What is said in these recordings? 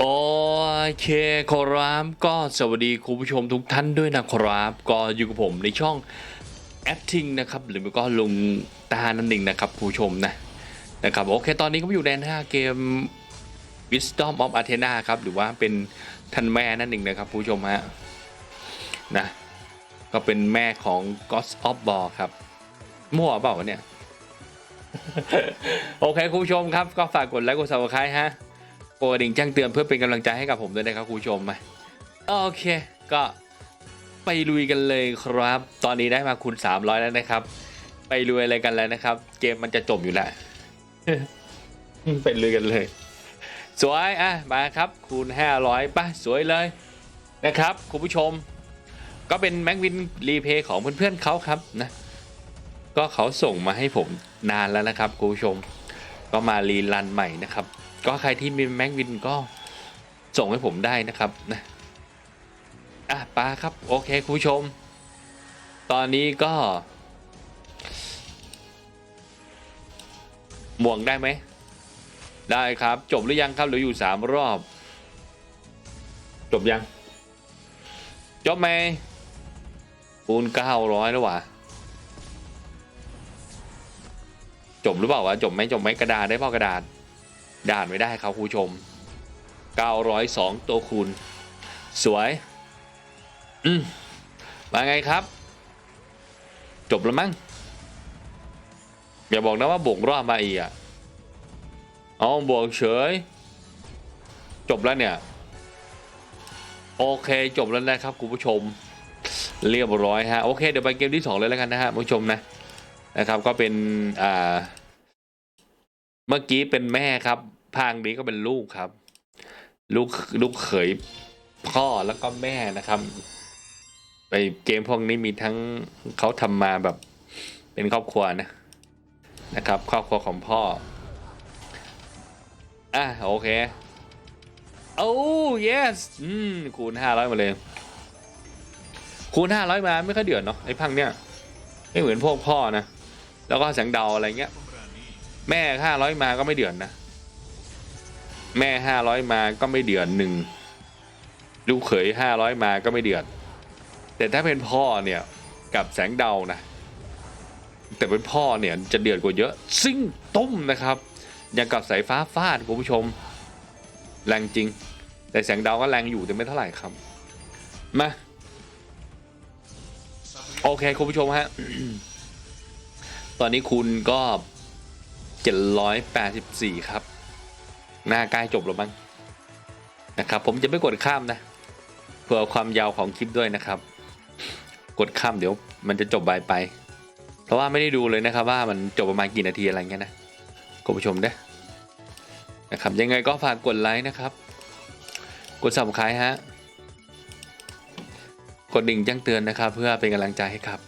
โอเคครับก็สวัสดีคุณผู้ชมทุกท่านด้วยนะครับ ก็อยู่กับผมในช่อง acting นะครับหรือไม่ก็ลุงตานั่นเองนะครับคุณผู้ชมนะนะครับโอเคตอนนี้ก็อยู่ในหน้าเกม Wisdom of Athena ครับหรือว่าเป็นท่านแม่นั่นเองนะครับผู้ชมฮะนะก็เป็นแม่ของ God of War ครับ มั่วเปล่าเนี่ย โอเคคุณผู้ชมครับ ก็ฝากกดไลค์กด subscribe ฮะ ดกระดิ่งแจ้งเตือนเพื่อเป็นกำลังใจให้กับผมด้วยนะครับคุณผู้ชมมาโอเค ก็ไปลุยกันเลยครับ ตอนนี้ได้มาคูณ300 แล้วนะครับ ไปลุยอะไรกันแล้วนะครับ เกมมันจะจบอยู่แล้วไปลุยกันเลย สวยอะมาครับ คูณ 500ป่ะสวยเลยนะครับคุณผู้ชม ก็เป็นแม็กวินรีเพย์ของเพื่อนๆเขาครับนะก็เขาส่งมาให้ผมนานแล้วนะครับคุณผู้ชม ก็มารีรันใหม่นะครับ ก็ใครที่มีแม็กวินก็ส่งให้ผมได้นะครับนะอะปาครับ โอเคคุณผู้ชม ตอนนี้ก็ หม่วงได้ไหม ได้ครับ จบหรือยังครับเหลืออยู่สามรอบ จบยัง จบไหมคูณเก้าร้อยแล้ววะจบหรือเปล่าวะจบไหมจบไหมกระดาษได้เปล่ากระดาษ ด่านไม่ได้ครับคุณผู้ชม 902 ตัวคูณ สวย อืมมาไงครับ จบแล้วมั้ง อย่าบอกนะว่าบวกรอบมาอีกอะเอบวกเฉย จบแล้วเนี่ย โอเคจบแล้วนะครับคุณผู้ชม เรียบร้อยฮะ โอเค เดี๋ยวไปเกมที่ 2 เลยแล้วกันนะฮะคุณผู้ชมนะ นะครับ ก็เป็น อ่า เมื่อกี้เป็นแม่ครับ พางนี้ก็เป็นลูกครับ ลูกลูกเขยพ่อแล้วก็แม่นะครับไปเกมพวกนี้มีทั้งเขาทำมาแบบเป็นครอบครัวนะนะครับ ครอบครัวของพ่ออะโอเคโอ้ yes อืมคูณห้าร้อยมาเลย คูณห้าร้อยมาไม่ค่อยเดือดเนาะไอ้พังเนี่ยไม่เหมือนพวกพ่อนะ แล้วก็แสงเดาอะไรเงี้ย แม่ห้าร้อยมาก็ไม่เดือนนะ แม่ห้าร้อยมาก็ไม่เดือนหนึ่งลูกเขยห้าร้อยมาก็ไม่เดือนแต่ถ้าเป็นพ่อเนี่ยกับแสงเดานะ แต่เป็นพ่อเนี่ยจะเดือดกว่าเยอะ ซิ่งต้มนะครับอย่างกับสายฟ้าฟาดคุณผู้ชม แรงจริง แต่แสงดาวก็แรงอยู่แต่ไม่เท่าไหร่ครับ มาโอเคคุณผู้ชมฮะ ตอนนี้คุณก็ 784 ครับ หน้าใกล้จบแล้วมั้งนะครับ ผมจะไม่กดข้ามนะเพื่อความยาวของคลิปด้วยนะครับ กดข้ามเดี๋ยวมันจะจบไปไป เพราะว่าไม่ได้ดูเลยนะครับ ว่ามันจบประมาณกี่นาทีอะไรเงี้ยนะคุณผู้ชมเด้นะครับ ยังไงก็ฝากกดไลค์นะครับ กด subscribe ฮะกดดิ่งแจ้งเตือนนะครับ เพื่อเป็นกำลังใจให้ครับ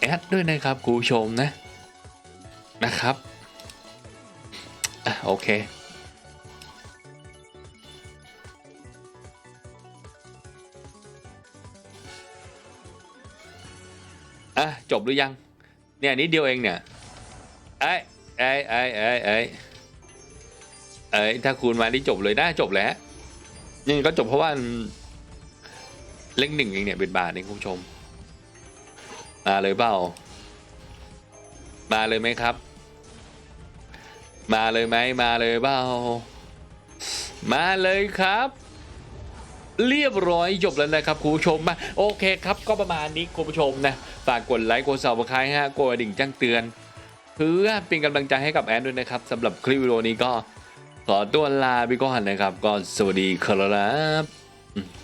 แอดด้วยนะครับคุณผู้ชมนะนะครับอโอเค อะจบหรือยัง เนี่ยนิดเดียวเองเนี่ยไอ้ไอ้ไอ้ไอ้ไอ้ไอ้ถ้าคูณมาที่จบเลยได้จบแล้วยังก็จบเพราะว่าเล่งหนึ่งเองเนี่ยเป็นบาทเองคุณผู้ชม มาเลยเปล่า มาเลยไหมครับ มาเลยไหมมาเลยเปล่า มาเลยครับ เรียบร้อยจบแล้วนะครับคุณผู้ชมมาโอเคครับก็ประมาณนี้คุณผู้ชมนะฝากกดไลค์กดซับสไครต์ฮะกดดิ่งแจ้งเตือนเพื่อเป็นกำลังใจให้กับแอนด้วยนะครับสำหรับคลิปวิดีโอนี้ก็ขอตัวลาไปก่อนนะครับ ก็สวัสดีครับ